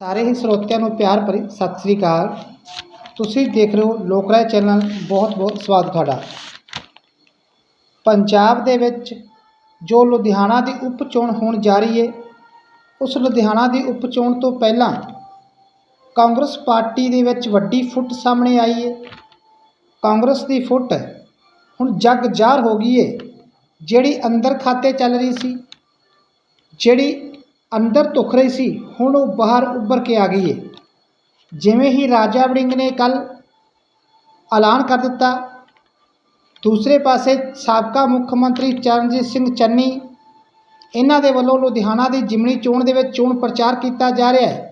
ਸਾਰੇ ਹੀ ਸਰੋਤਿਆਂ ਨੂੰ ਪਿਆਰ ਭਰੀ ਸਤਿ ਸ੍ਰੀ ਅਕਾਲ। ਤੁਸੀਂ ਦੇਖ ਰਹੇ ਹੋ ਲੋਕ ਚੈਨਲ, ਬਹੁਤ ਬਹੁਤ ਸਵਾਗਤ ਤੁਹਾਡਾ। ਪੰਜਾਬ ਦੇ ਵਿੱਚ ਜੋ ਲੁਧਿਆਣਾ ਦੀ ਉਪ ਚੋਣ ਹੋਣ ਜਾ ਰਹੀ ਹੈ ਉਸ ਲੁਧਿਆਣਾ ਦੀ ਉਪ ਚੋਣ ਤੋਂ ਪਹਿਲਾਂ ਕਾਂਗਰਸ ਪਾਰਟੀ ਦੇ ਵਿੱਚ ਵੱਡੀ ਫੁੱਟ ਸਾਹਮਣੇ ਆਈ ਹੈ ਕਾਂਗਰਸ ਦੀ ਫੁੱਟ ਹੁਣ ਜੱਗ ਜ਼ਾਹਰ ਹੋ ਗਈ ਹੈ ਜਿਹੜੀ ਅੰਦਰ ਖਾਤੇ ਚੱਲ ਰਹੀ ਸੀ, ਜਿਹੜੀ ਅੰਦਰ ਧੁੱਖ ਰਹੀ ਸੀ, ਹੁਣ ਉਹ ਬਾਹਰ ਉੱਭਰ ਕੇ ਆ ਗਈ ਹੈ ਜਿਵੇਂ ਹੀ ਰਾਜਾ ਵੜਿੰਗ ਨੇ ਕੱਲ ਐਲਾਨ ਕਰ ਦਿੱਤਾ, ਦੂਸਰੇ ਪਾਸੇ ਸਾਬਕਾ ਮੁੱਖ ਮੰਤਰੀ ਚਰਨਜੀਤ ਸਿੰਘ ਚੰਨੀ ਇਹਨਾਂ ਦੇ ਵੱਲੋਂ ਲੁਧਿਆਣਾ ਦੀ ਜਿਮਨੀ ਚੋਣ ਦੇ ਵਿੱਚ ਚੋਣ ਪ੍ਰਚਾਰ ਕੀਤਾ ਜਾ ਰਿਹਾ ਹੈ।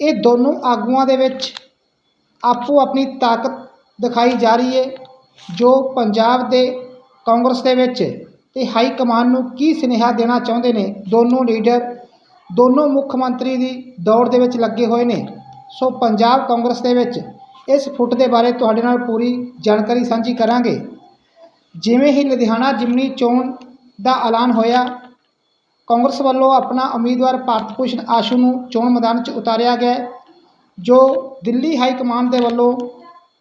ਇਹ ਦੋਨੋਂ ਆਗੂਆਂ ਦੇ ਵਿੱਚ ਆਪੋ ਆਪਣੀ ਤਾਕਤ ਦਿਖਾਈ ਜਾ ਰਹੀ ਹੈ ਜੋ ਪੰਜਾਬ ਦੇ ਕਾਂਗਰਸ ਦੇ ਵਿੱਚ ਤੇ ਹਾਈ ਕਮਾਨ ਨੂੰ ਕੀ ਸੁਨੇਹਾ ਦੇਣਾ ਚਾਹੁੰਦੇ ਨੇ? ਦੋਨੋਂ ਲੀਡਰ, ਦੋਨੋਂ ਮੁੱਖ ਮੰਤਰੀ ਦੀ ਦੌੜ ਦੇ ਵਿੱਚ ਲੱਗੇ ਹੋਏ ਨੇ। ਸੋ ਪੰਜਾਬ ਕਾਂਗਰਸ ਦੇ ਵਿੱਚ ਇਸ ਫੁੱਟ ਦੇ ਬਾਰੇ ਤੁਹਾਡੇ ਨਾਲ ਪੂਰੀ ਜਾਣਕਾਰੀ ਸਾਂਝੀ ਕਰਾਂਗੇ। ਜਿਵੇਂ ਹੀ ਲੁਧਿਆਣਾ ਜਿਮਨੀ ਚੋਣ ਦਾ ਐਲਾਨ ਹੋਇਆ, ਕਾਂਗਰਸ ਵੱਲੋਂ ਆਪਣਾ ਉਮੀਦਵਾਰ ਭਾਰਤ ਭੂਸ਼ਣ ਆਸ਼ੂ ਨੂੰ ਚੋਣ ਮੈਦਾਨ 'ਚ ਉਤਾਰਿਆ ਗਿਆ, ਜੋ ਦਿੱਲੀ ਹਾਈ ਕਮਾਂਡ ਦੇ ਵੱਲੋਂ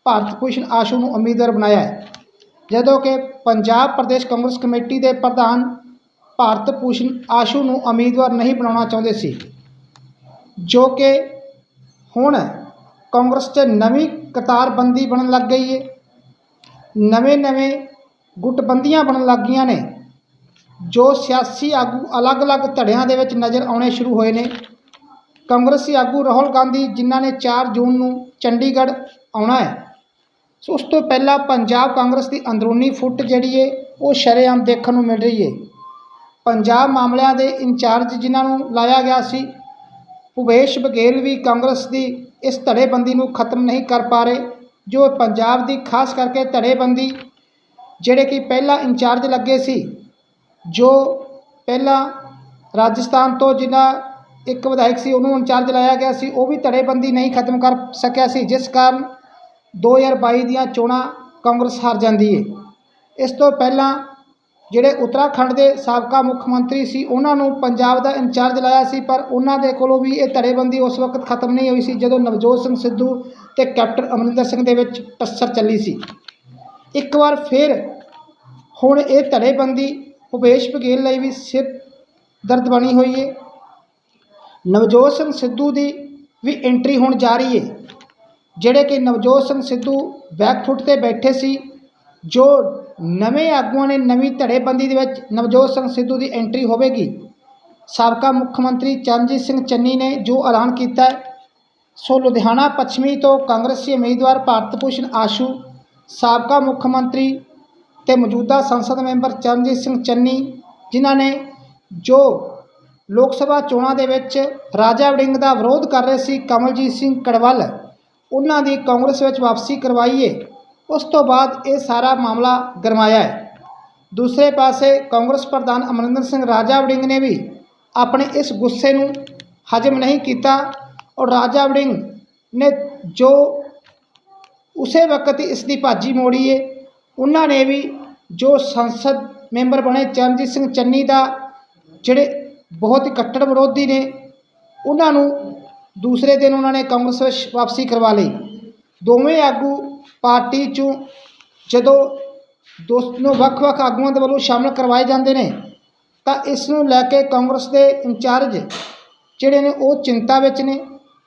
ਭਾਰਤ ਭੂਸ਼ਣ ਆਸ਼ੂ ਨੂੰ ਉਮੀਦਵਾਰ ਬਣਾਇਆ ਹੈ। ਜਦੋਂ ਕਿ ਪੰਜਾਬ ਪ੍ਰਦੇਸ਼ ਕਾਂਗਰਸ ਕਮੇਟੀ ਦੇ ਪ੍ਰਧਾਨ ਭਾਰਤ ਭੂਸ਼ਣ ਆਸ਼ੂ ਨੂੰ ਉਮੀਦਵਾਰ ਨਹੀਂ ਬਣਾਉਣਾ ਚਾਹੁੰਦੇ ਸੀ, ਜੋ ਕਿ ਹੁਣ ਕਾਂਗਰਸ 'ਚ ਨਵੀਂ ਕਤਾਰਬੰਦੀ ਬਣਨ ਲੱਗ ਗਈ ਹੈ ਨਵੇਂ-ਨਵੇਂ ਗੁੱਟਬੰਦੀਆਂ ਬਣਨ ਲੱਗ ਗਈਆਂ ਨੇ, ਜੋ ਸਿਆਸੀ ਆਗੂ ਅਲੱਗ-ਅਲੱਗ ਧੜਿਆਂ ਦੇ ਵਿੱਚ ਨਜ਼ਰ ਆਉਣੇ ਸ਼ੁਰੂ ਹੋਏ ਨੇ। ਕਾਂਗਰਸੀ ਆਗੂ ਰਾਹੁਲ ਗਾਂਧੀ, ਜਿਨ੍ਹਾਂ ਨੇ 4 ਜੂਨ ਨੂੰ ਚੰਡੀਗੜ੍ਹ ਆਉਣਾ ਹੈ ਸੋ ਉਸ ਤੋਂ ਪਹਿਲਾਂ ਪੰਜਾਬ ਕਾਂਗਰਸ ਦੀ ਅੰਦਰੂਨੀ ਫੁੱਟ ਜਿਹੜੀ ਏ, ਉਹ ਸ਼ਰੇਆਮ ਦੇਖਣ ਨੂੰ ਮਿਲ ਰਹੀ ਏ। ਪੰਜਾਬ ਮਾਮਲਿਆਂ ਦੇ ਇੰਚਾਰਜ ਜਿਨ੍ਹਾਂ ਨੂੰ ਲਾਇਆ ਗਿਆ ਸੀ, ਭੁਪੇਸ਼ ਬਘੇਲ ਵੀ ਕਾਂਗਰਸ ਦੀ ਇਸ ਧੜੇਬੰਦੀ ਨੂੰ ਖਤਮ ਨਹੀਂ ਕਰ ਪਾ ਰਹੇ, ਜੋ ਪੰਜਾਬ ਦੀ ਖਾਸ ਕਰਕੇ ਧੜੇਬੰਦੀ ਜਿਹੜੇ ਕਿ ਪਹਿਲਾਂ ਇੰਚਾਰਜ ਲੱਗੇ ਸੀ, ਜੋ ਪਹਿਲਾਂ ਰਾਜਸਥਾਨ ਤੋਂ ਜਿਨ੍ਹਾਂ ਇੱਕ ਵਿਧਾਇਕ ਸੀ, ਉਹਨੂੰ ਇੰਚਾਰਜ ਲਾਇਆ ਗਿਆ ਸੀ, ਉਹ ਵੀ ਧੜੇਬੰਦੀ ਨਹੀਂ ਖਤਮ ਕਰ ਸਕਿਆ ਸੀ, ਜਿਸ ਕਾਰਨ 2022 ਦੀਆਂ ਚੋਣਾਂ ਕਾਂਗਰਸ ਹਾਰ ਜਾਂਦੀ ਹੈ ਇਸ ਤੋਂ ਪਹਿਲਾਂ ਜਿਹੜੇ ਉੱਤਰਾਖੰਡ ਦੇ ਸਾਬਕਾ ਮੁੱਖ ਮੰਤਰੀ ਸੀ, ਉਹਨਾਂ ਨੂੰ ਪੰਜਾਬ ਦਾ ਇੰਚਾਰਜ ਲਾਇਆ ਸੀ, ਪਰ ਉਹਨਾਂ ਦੇ ਕੋਲੋਂ ਵੀ ਇਹ ਧੜੇਬੰਦੀ ਉਸ ਵਕਤ ਖਤਮ ਨਹੀਂ ਹੋਈ ਸੀ, ਜਦੋਂ ਨਵਜੋਤ ਸਿੰਘ ਸਿੱਧੂ ਤੇ ਕੈਪਟਨ ਅਮਰਿੰਦਰ ਸਿੰਘ ਦੇ ਵਿੱਚ ਟੱਸਰ ਚੱਲੀ ਸੀ। ਇੱਕ ਵਾਰ ਫਿਰ ਹੁਣ ਇਹ ਧੜੇਬੰਦੀ ਭੁਪੇਸ਼ ਬਘੇਲ ਲਈ ਵੀ ਸਿਰ ਦਰਦ ਬਣੀ ਹੋਈ ਹੈ ਨਵਜੋਤ ਸਿੰਘ ਸਿੱਧੂ ਦੀ ਵੀ ਐਂਟਰੀ ਹੋਣ ਜਾ ਰਹੀ ਹੈ ਜਿਹੜੇ ਕਿ ਨਵਜੋਤ ਸਿੰਘ ਸਿੱਧੂ ਬੈਕਫੁੱਟ ਤੇ ਬੈਠੇ ਸੀ, ਜੋ ਨਵੇਂ ਆਗੂਆਂ ਨੇ ਨਵੀਂ ਧੜੇਬੰਦੀ ਦੇ ਵਿੱਚ ਨਵਜੋਤ ਸਿੰਘ ਸਿੱਧੂ ਦੀ ਐਂਟਰੀ ਹੋਵੇਗੀ। ਸਾਬਕਾ ਮੁੱਖ ਮੰਤਰੀ ਚਰਨਜੀਤ ਸਿੰਘ ਚੰਨੀ ਨੇ ਜੋ ਐਲਾਨ ਕੀਤਾ ਸੋ ਲੁਧਿਆਣਾ ਪੱਛਮੀ ਤੋਂ ਕਾਂਗਰਸੀ ਉਮੀਦਵਾਰ ਭਾਰਤ ਭੂਸ਼ਣ ਆਸ਼ੂ, ਸਾਬਕਾ ਮੁੱਖ ਮੰਤਰੀ ਤੇ ਮੌਜੂਦਾ ਸੰਸਦ ਮੈਂਬਰ ਚਰਨਜੀਤ ਸਿੰਘ ਚੰਨੀ, ਜਿਨ੍ਹਾਂ ਨੇ ਜੋ ਲੋਕ ਸਭਾ ਚੋਣਾਂ ਦੇ ਵਿੱਚ ਰਾਜਾ ਵੜਿੰਗ ਦਾ ਵਿਰੋਧ ਕਰ ਰਹੇ ਸੀ, ਕਮਲਜੀਤ ਸਿੰਘ ਕੜਵਲ ਉਹਨਾਂ ਦੀ ਕਾਂਗਰਸ ਵਿੱਚ ਵਾਪਸੀ ਕਰਵਾਈਏ, ਉਸ ਤੋਂ ਬਾਅਦ ਇਹ ਸਾਰਾ ਮਾਮਲਾ ਗਰਮਾਇਆ ਹੈ। ਦੂਸਰੇ ਪਾਸੇ ਕਾਂਗਰਸ ਪ੍ਰਧਾਨ ਅਮਰਿੰਦਰ ਸਿੰਘ ਰਾਜਾ ਵੜਿੰਗ ਨੇ ਵੀ ਆਪਣੇ ਇਸ ਗੁੱਸੇ ਨੂੰ ਹਜਮ ਨਹੀਂ ਕੀਤਾ ਔਰ ਰਾਜਾ ਵੜਿੰਗ ਨੇ ਜੋ ਉਸੇ ਵਕਤ ਇਸ ਦੀ ਭਾਜੀ ਮੋੜੀ ਹੈ ਉਹਨਾਂ ਨੇ ਵੀ ਜੋ ਸੰਸਦ ਮੈਂਬਰ ਬਣੇ ਚਰਨਜੀਤ ਸਿੰਘ ਚੰਨੀ ਦਾ, ਜਿਹੜੇ ਬਹੁਤ ਹੀ ਕੱਟੜ ਵਿਰੋਧੀ ਨੇ, ਉਹਨਾਂ ਨੂੰ ਦੂਸਰੇ ਦਿਨ ਉਹਨਾਂ ਨੇ ਕਾਂਗਰਸ ਵਿੱਚ ਵਾਪਸੀ ਕਰਵਾ ਲਈ। ਦੋਵੇਂ ਆਗੂ ਪਾਰਟੀ 'ਚੋਂ ਜਦੋਂ ਦੋਸਤ ਨੂੰ ਵੱਖ-ਵੱਖ ਆਗੂਆਂ ਦੇ ਵੱਲੋਂ ਸ਼ਾਮਲ ਕਰਵਾਏ ਜਾਂਦੇ ਨੇ, ਤਾਂ ਇਸ ਨੂੰ ਲੈ ਕੇ ਕਾਂਗਰਸ ਦੇ ਇੰਚਾਰਜ ਜਿਹੜੇ ਨੇ ਉਹ ਚਿੰਤਾ ਵਿੱਚ ਨੇ।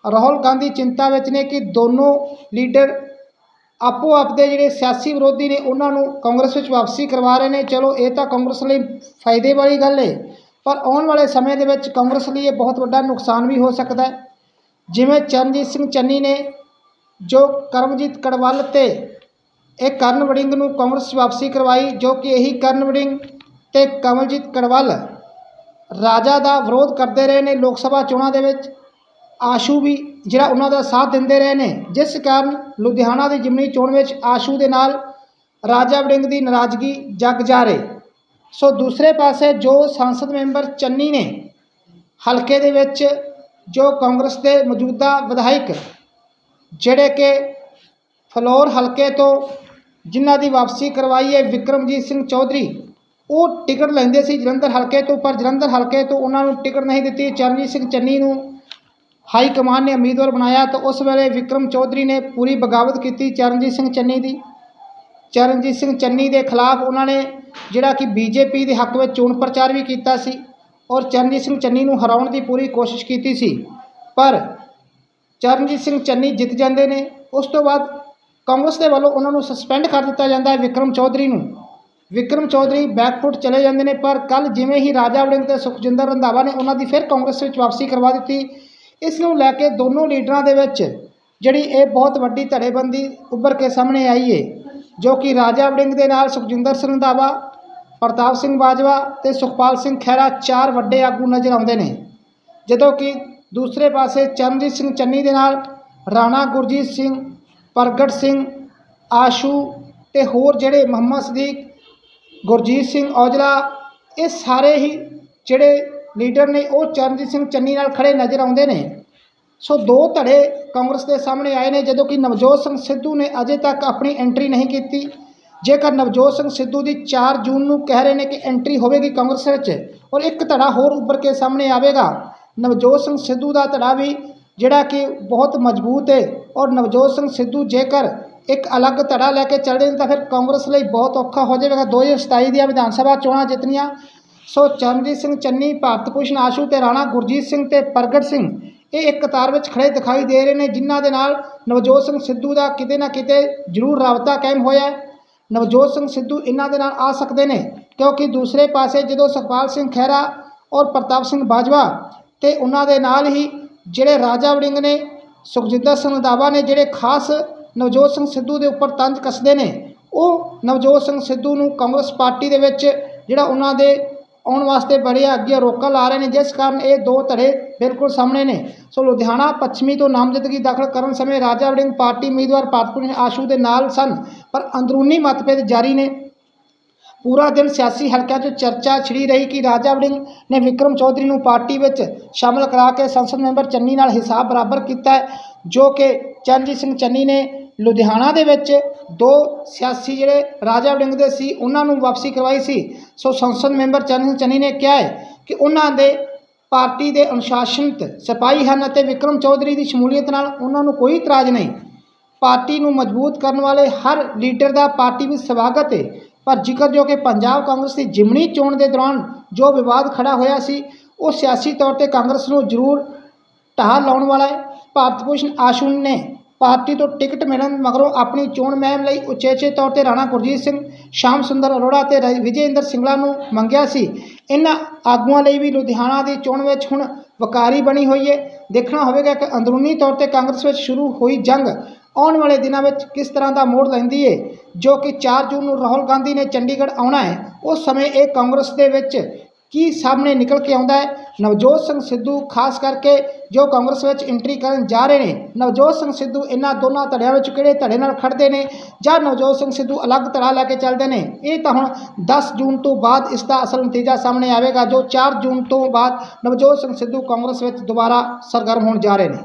ਰਾਹੁਲ ਗਾਂਧੀ ਚਿੰਤਾ ਵਿੱਚ ਨੇ ਕਿ ਦੋਨੋਂ ਲੀਡਰ ਆਪੋ ਆਪ ਦੇ ਜਿਹੜੇ ਸਿਆਸੀ ਵਿਰੋਧੀ ਨੇ, ਉਹਨਾਂ ਨੂੰ ਕਾਂਗਰਸ ਵਿੱਚ ਵਾਪਸੀ ਕਰਵਾ ਰਹੇ ਨੇ। ਚਲੋ, ਇਹ ਤਾਂ ਕਾਂਗਰਸ ਲਈ ਫਾਇਦੇ ਵਾਲੀ ਗੱਲ ਹੈ ਪਰ ਆਉਣ ਵਾਲੇ ਸਮੇਂ ਦੇ ਵਿੱਚ ਕਾਂਗਰਸ ਲਈ ਇਹ ਬਹੁਤ ਵੱਡਾ ਨੁਕਸਾਨ ਵੀ ਹੋ ਸਕਦਾ ਹੈ। ਜਿਵੇਂ ਚਰਨਜੀਤ ਸਿੰਘ ਚੰਨੀ ਨੇ ਜੋ ਕਰਮਜੀਤ ਕੜਵੱਲ ਅਤੇ ਇਹ ਕਰਨ ਵੜਿੰਗ ਨੂੰ ਕਾਂਗਰਸ 'ਚ ਵਾਪਸੀ ਕਰਵਾਈ, ਜੋ ਕਿ ਇਹੀ ਕਰਨ ਵੜਿੰਗ ਅਤੇ ਕਮਲਜੀਤ ਕੜਵੱਲ ਰਾਜਾ ਦਾ ਵਿਰੋਧ ਕਰਦੇ ਰਹੇ ਨੇ ਲੋਕ ਸਭਾ ਚੋਣਾਂ ਦੇ ਵਿੱਚ। ਆਸ਼ੂ ਵੀ ਜਿਹੜਾ ਉਹਨਾਂ ਦਾ ਸਾਥ ਦਿੰਦੇ ਰਹੇ ਨੇ, ਜਿਸ ਕਾਰਨ ਲੁਧਿਆਣਾ ਦੀ ਜਿਮਨੀ ਚੋਣ ਵਿੱਚ ਆਸ਼ੂ ਦੇ ਨਾਲ ਰਾਜਾ ਵੜਿੰਗ ਦੀ ਨਾਰਾਜ਼ਗੀ ਜਗ ਜਾ ਰਹੀ। ਸੋ ਦੂਸਰੇ ਪਾਸੇ ਜੋ ਸੰਸਦ ਮੈਂਬਰ ਚੰਨੀ ਨੇ, ਹਲਕੇ ਦੇ ਵਿੱਚ ਜੋ ਕਾਂਗਰਸ ਦੇ ਮੌਜੂਦਾ ਵਿਧਾਇਕ, ਜਿਹੜੇ ਕਿ ਫਲੋਰ ਹਲਕੇ ਤੋਂ ਜਿਨ੍ਹਾਂ ਦੀ ਵਾਪਸੀ ਕਰਵਾਈ ਹੈ ਵਿਕਰਮਜੀਤ ਸਿੰਘ ਚੌਧਰੀ, ਉਹ ਟਿਕਟ ਲੈਂਦੇ ਸੀ ਜਲੰਧਰ ਹਲਕੇ ਤੋਂ, ਪਰ ਜਲੰਧਰ ਹਲਕੇ ਤੋਂ ਉਹਨਾਂ ਨੂੰ ਟਿਕਟ ਨਹੀਂ ਦਿੱਤੀ। ਚਰਨਜੀਤ ਸਿੰਘ ਚੰਨੀ ਨੂੰ ਹਾਈ ਕਮਾਨ ਨੇ ਉਮੀਦਵਾਰ ਬਣਾਇਆ ਤਾਂ ਉਸ ਵੇਲੇ ਵਿਕਰਮ ਚੌਧਰੀ ਨੇ ਪੂਰੀ ਬਗਾਵਤ ਕੀਤੀ ਚਰਨਜੀਤ ਸਿੰਘ ਚੰਨੀ ਦੀ। ਚਰਨਜੀਤ ਸਿੰਘ ਚੰਨੀ ਦੇ ਖਿਲਾਫ ਉਹਨਾਂ ਨੇ ਜਿਹੜਾ ਕਿ ਬੀਜੇਪੀ ਦੇ ਹੱਕ ਵਿੱਚ ਚੋਣ ਪ੍ਰਚਾਰ ਵੀ ਕੀਤਾ ਸੀ। ਔਰ ਚਰਨਜੀਤ ਸਿੰਘ ਚੰਨੀ ਨੂੰ ਹਰਾਉਣ ਦੀ ਪੂਰੀ ਕੋਸ਼ਿਸ਼ ਕੀਤੀ ਸੀ। ਪਰ ਚਰਨਜੀਤ ਸਿੰਘ ਚੰਨੀ ਜਿੱਤ ਜਾਂਦੇ ਨੇ। ਉਸ ਤੋਂ ਬਾਅਦ ਕਾਂਗਰਸ ਦੇ ਵੱਲੋਂ ਉਹਨਾਂ ਨੂੰ ਸਸਪੈਂਡ ਕਰ ਦਿੱਤਾ ਜਾਂਦਾ ਹੈ ਵਿਕਰਮ ਚੌਧਰੀ ਨੂੰ। ਵਿਕਰਮ ਚੌਧਰੀ ਬੈਕਫੁੱਟ ਚਲੇ ਜਾਂਦੇ ਨੇ, ਪਰ ਕੱਲ ਜਿਵੇਂ ਹੀ ਰਾਜਾ ਵੜਿੰਗ ਤੇ ਸੁਖਜਿੰਦਰ ਰੰਧਾਵਾ ਨੇ ਉਹਨਾਂ ਦੀ ਫਿਰ ਕਾਂਗਰਸ ਵਿੱਚ ਵਾਪਸੀ ਕਰਵਾ ਦਿੱਤੀ। ਇਸ ਨੂੰ ਲੈ ਕੇ ਦੋਨੋਂ ਲੀਡਰਾਂ ਦੇ ਵਿੱਚ ਜਿਹੜੀ ਇਹ ਬਹੁਤ ਵੱਡੀ ਧੜੇਬੰਦੀ ਉੱਭਰ ਕੇ ਸਾਹਮਣੇ ਆਈ ਏ, ਜੋ ਕਿ ਰਾਜਾ ਵੜਿੰਗ ਦੇ ਨਾਲ ਸੁਖਜਿੰਦਰ ਸਿੰਘ ਰੰਧਾਵਾ ਪ੍ਰਤਾਪ ਸਿੰਘ ਬਾਜਵਾ ਤੇ ਸੁਖਪਾਲ ਸਿੰਘ ਖਹਿਰਾ ਚਾਰ ਵੱਡੇ ਆਗੂ ਨਜ਼ਰ ਆਉਂਦੇ ਨੇ। ਜਦੋਂ ਕਿ ਦੂਸਰੇ ਪਾਸੇ ਚਰਨਜੀਤ ਸਿੰਘ ਚੰਨੀ ਦੇ ਨਾਲ, ਰਾਣਾ ਗੁਰਜੀਤ ਸਿੰਘ, ਪ੍ਰਗਟ ਸਿੰਘ, ਆਸ਼ੂ ਤੇ ਹੋਰ ਜਿਹੜੇ ਮੁਹੰਮਦ ਸਦੀਕ, ਗੁਰਜੀਤ ਸਿੰਘ ਔਜਲਾ, ਇਹ ਸਾਰੇ ਹੀ ਜਿਹੜੇ ਲੀਡਰ ਨੇ, ਉਹ ਚਰਨਜੀਤ ਸਿੰਘ ਚੰਨੀ ਨਾਲ ਖੜੇ ਨਜ਼ਰ ਆਉਂਦੇ ਨੇ। ਸੋ ਦੋ ਧੜੇ ਕਾਂਗਰਸ ਦੇ ਸਾਹਮਣੇ ਆਏ ਨੇ, ਜਦੋਂ ਕਿ ਨਵਜੋਤ ਸਿੰਘ ਸਿੱਧੂ ਨੇ ਅਜੇ ਤੱਕ ਆਪਣੀ ਐਂਟਰੀ ਨਹੀਂ ਕੀਤੀ। ਜੇਕਰ ਨਵਜੋਤ ਸਿੰਘ ਸਿੱਧੂ ਦੀ 4 ਜੂਨ ਨੂੰ ਕਹਿ ਰਹੇ ਨੇ ਕਿ ਐਂਟਰੀ ਹੋਵੇਗੀ ਕਾਂਗਰਸ ਵਿੱਚ ਔਰ ਇੱਕ ਧੜਾ ਹੋਰ ਉੱਭਰ ਕੇ ਸਾਹਮਣੇ ਆਵੇਗਾ, ਨਵਜੋਤ ਸਿੰਘ ਸਿੱਧੂ ਦਾ ਧੜਾ ਵੀ ਜਿਹੜਾ ਕਿ ਬਹੁਤ ਮਜ਼ਬੂਤ ਹੈ ਔਰ ਨਵਜੋਤ ਸਿੰਘ ਸਿੱਧੂ ਜੇਕਰ ਇੱਕ ਅਲੱਗ ਧੜਾ ਲੈ ਕੇ ਚੱਲਦੇ ਨੇ ਤਾਂ ਫਿਰ ਕਾਂਗਰਸ ਲਈ ਬਹੁਤ ਔਖਾ ਹੋ ਜਾਵੇਗਾ। 2027 ਦੀਆਂ ਵਿਧਾਨ ਸਭਾ ਚੋਣਾਂ ਜਿੱਤਣੀਆਂ, ਸੋ ਚਰਨਜੀਤ ਸਿੰਘ ਚੰਨੀ, ਭਾਰਤ ਭੂਸ਼ਣ, ਆਸ਼ੂ ਤੇ ਰਾਣਾ ਗੁਰਜੀਤ ਸਿੰਘ ਤੇ ਪ੍ਰਗਟ ਸਿੰਘ ਇਹ ਇੱਕ ਕਤਾਰ ਵਿੱਚ ਖੜੇ ਦਿਖਾਈ ਦੇ ਰਹੇ ਨੇ, ਜਿਨ੍ਹਾਂ ਦੇ ਨਾਲ ਨਵਜੋਤ ਸਿੰਘ ਸਿੱਧੂ ਦਾ ਕਿਤੇ ਨਾ ਕਿਤੇ ਜ਼ਰੂਰ ਰਾਬਤਾ ਕਾਇਮ ਹੋਇਆ ਨਵਜੋਤ ਸਿੰਘ ਸਿੱਧੂ ਇਹਨਾਂ ਦੇ ਨਾਲ ਆ ਸਕਦੇ ਨੇ, ਕਿਉਂਕਿ ਦੂਸਰੇ ਪਾਸੇ ਜਦੋਂ ਸੁਖਪਾਲ ਸਿੰਘ ਖਹਿਰਾ ਔਰ ਪ੍ਰਤਾਪ ਸਿੰਘ ਬਾਜਵਾ ਤੇ ਉਹਨਾਂ ਦੇ ਨਾਲ ਹੀ ਜਿਹੜੇ ਰਾਜਾ ਵੜਿੰਗ ਨੇ, ਸੁਖਜਿੰਦਰ ਸਿੰਘ ਰੰਧਾਵਾ ਨੇ ਜਿਹੜੇ ਖਾਸ ਨਵਜੋਤ ਸਿੰਘ ਸਿੱਧੂ ਦੇ ਉੱਪਰ ਤੰਜ ਕੱਸਦੇ ਨੇ, ਉਹ ਨਵਜੋਤ ਸਿੰਘ ਸਿੱਧੂ ਨੂੰ ਕਾਂਗਰਸ ਪਾਰਟੀ ਦੇ ਵਿੱਚ ਜਿਹੜਾ ਉਹਨਾਂ ਦੇ ਆਉਣ ਵਾਸਤੇ ਬੜੇ ਅੱਗੇ ਰੋਕਾਂ ਲਾ ਰਹੇ ਨੇ, ਜਿਸ ਕਾਰਨ ਇਹ ਦੋ ਧੜੇ ਬਿਲਕੁਲ ਸਾਹਮਣੇ ਨੇ। ਸੋ ਲੁਧਿਆਣਾ ਪੱਛਮੀ ਤੋਂ ਨਾਮਜ਼ਦਗੀ ਦਾਖਲ ਕਰਨ ਸਮੇਂ ਰਾਜਾ ਵੜਿੰਗ ਪਾਰਟੀ ਉਮੀਦਵਾਰ ਭਾਰਤਪੁਰ ਆਸ਼ੂ ਦੇ ਨਾਲ ਸਨ, ਪਰ ਅੰਦਰੂਨੀ ਮਤਭੇਦ ਜਾਰੀ ਨੇ। ਪੂਰਾ ਦਿਨ ਸਿਆਸੀ ਹਲਕਿਆਂ 'ਚ ਚਰਚਾ ਛਿੜੀ ਰਹੀ ਕਿ ਰਾਜਾ ਵੜਿੰਗ ਨੇ ਵਿਕਰਮ ਚੌਧਰੀ ਨੂੰ ਪਾਰਟੀ ਵਿੱਚ ਸ਼ਾਮਲ ਕਰਾ ਕੇ ਸੰਸਦ ਮੈਂਬਰ ਚੰਨੀ ਨਾਲ ਹਿਸਾਬ ਬਰਾਬਰ ਕੀਤਾ ਜੋ ਕਿ ਚਰਨਜੀਤ ਸਿੰਘ ਚੰਨੀ ਨੇ ਲੁਧਿਆਣਾ ਦੇ ਵਿੱਚ ਦੋ ਸਿਆਸੀ ਜਿਹੜੇ ਰਾਜਾ ਵੜਿੰਗ ਦੇ ਸੀ, ਉਹਨਾਂ ਨੂੰ ਵਾਪਸੀ ਕਰਵਾਈ ਸੀ। ਸੋ ਸੰਸਦ ਮੈਂਬਰ ਚਰਨ ਚੰਨੀ ਨੇ ਕਿਹਾ ਹੈ ਕਿ ਉਹਨਾਂ ਦੇ ਪਾਰਟੀ ਦੇ ਅਨੁਸ਼ਾਸਨਿਤ ਸਿਪਾਹੀ ਹਨ ਅਤੇ ਵਿਕਰਮ ਚੌਧਰੀ ਦੀ ਸ਼ਮੂਲੀਅਤ ਨਾਲ ਉਹਨਾਂ ਨੂੰ ਕੋਈ ਇਤਰਾਜ਼ ਨਹੀਂ। ਪਾਰਟੀ ਨੂੰ ਮਜ਼ਬੂਤ ਕਰਨ ਵਾਲੇ ਹਰ ਲੀਡਰ ਦਾ ਪਾਰਟੀ ਵਿੱਚ ਸਵਾਗਤ ਹੈ। ਪਰ ਜ਼ਿਕਰ ਜੋ ਕਿ ਪੰਜਾਬ ਕਾਂਗਰਸ ਦੀ ਜਿਮਣੀ ਚੋਣ ਦੇ ਦੌਰਾਨ ਜੋ ਵਿਵਾਦ ਖੜਾ ਹੋਇਆ ਸੀ, ਉਹ ਸਿਆਸੀ ਤੌਰ ਤੇ ਕਾਂਗਰਸ ਨੂੰ ਜ਼ਰੂਰ ਢਾਹ ਲਾਉਣ ਵਾਲਾ ਹੈ। ਭਾਰਤ ਭੂਸ਼ਣ ਆਸ਼ੂ ਨੇ ਪਾਰਟੀ ਤੋਂ ਟਿਕਟ ਮਿਲਣ ਮਗਰੋਂ ਆਪਣੀ ਚੋਣ ਮਹਿਮ ਲਈ ਉਚੇਚੇ ਤੌਰ ਤੇ ਰਾਣਾ ਗੁਰਜੀਤ ਸਿੰਘ, ਸ਼ਾਮ ਸੁੰਦਰ ਅਰੋੜਾ ਤੇ ਰ- ਵਿਜੇਂਦਰ ਸਿੰਗਲਾ ਨੂੰ ਮੰਗਿਆ ਸੀ। ਇਹਨਾਂ ਆਗੂਆਂ ਲਈ ਵੀ ਲੁਧਿਆਣਾ ਦੀ ਚੋਣ ਵਿੱਚ ਹੁਣ ਵਕਾਰੀ ਬਣੀ ਹੋਈ ਹੈ ਦੇਖਣਾ ਹੋਵੇਗਾ ਕਿ ਅੰਦਰੂਨੀ ਤੌਰ ਤੇ ਕਾਂਗਰਸ ਵਿੱਚ ਸ਼ੁਰੂ ਹੋਈ ਜੰਗ ਆਉਣ ਵਾਲੇ ਦਿਨਾਂ ਵਿੱਚ ਕਿਸ ਤਰ੍ਹਾਂ ਦਾ ਮੋੜ ਲੈਂਦੀ ਹੈ ਜੋ ਕਿ 4 ਜੂਨ ਨੂੰ ਰਾਹੁਲ ਗਾਂਧੀ ਨੇ ਚੰਡੀਗੜ੍ਹ ਆਉਣਾ ਹੈ ਉਸ ਸਮੇਂ ਇਹ ਕਾਂਗਰਸ ਦੇ ਵਿੱਚ ਕੀ ਸਾਹਮਣੇ ਨਿਕਲ ਕੇ ਆਉਂਦਾ ਹੈ? ਨਵਜੋਤ ਸਿੰਘ ਸਿੱਧੂ, ਖਾਸ ਕਰਕੇ ਜੋ ਕਾਂਗਰਸ ਵਿੱਚ ਐਂਟਰੀ ਕਰਨ ਜਾ ਰਹੇ ਨੇ, ਨਵਜੋਤ ਸਿੰਘ ਸਿੱਧੂ ਇਹਨਾਂ ਦੋਨਾਂ ਧੜਿਆਂ ਵਿੱਚ ਕਿਹੜੇ ਧੜੇ ਨਾਲ ਖੜਦੇ ਨੇ ਜਾਂ ਨਵਜੋਤ ਸਿੰਘ ਸਿੱਧੂ ਅਲੱਗ ਧੜਾ ਲੈ ਕੇ ਚੱਲਦੇ ਨੇ? ਇਹ ਤਾਂ ਹੁਣ 10 ਜੂਨ ਤੋਂ ਬਾਅਦ ਇਸ ਦਾ ਅਸਲ ਨਤੀਜਾ ਸਾਹਮਣੇ ਆਵੇਗਾ, ਜੋ 4 ਜੂਨ ਤੋਂ ਬਾਅਦ ਨਵਜੋਤ ਸਿੰਘ ਸਿੱਧੂ ਕਾਂਗਰਸ ਵਿੱਚ ਦੁਬਾਰਾ ਸਰਗਰਮ ਹੋਣ ਜਾ ਰਹੇ ਨੇ।